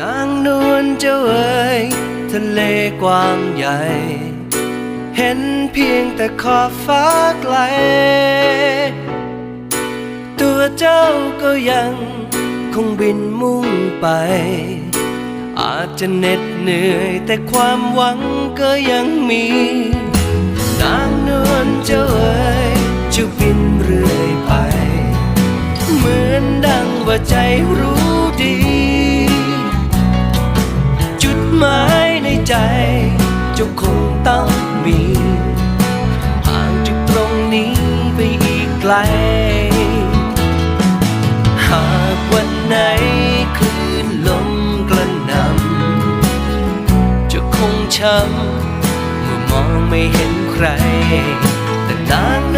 นางนวลเจ้าเอ๋ยทะเลกว้างใหญ่ เห็นเพียงแต่ขอบฟ้าไกล ตัวเจ้าก็ยังคงบินมุ่งไป อาจจะเหน็ดเหนื่อยแต่ความหวังก็ยังมี นางนวลเจ้าเอ๋ยจะบินเรื่อยไป เหมือนดังว่าใจรู้ หมายในใจเจ้าคงต้องมีห่างจากตรงนี้ไปอีกไกล หากวันไหนคลื่นลมกระหน่ำจะคงช้ำเมื่อมองไม่เห็นใคร แต่นางน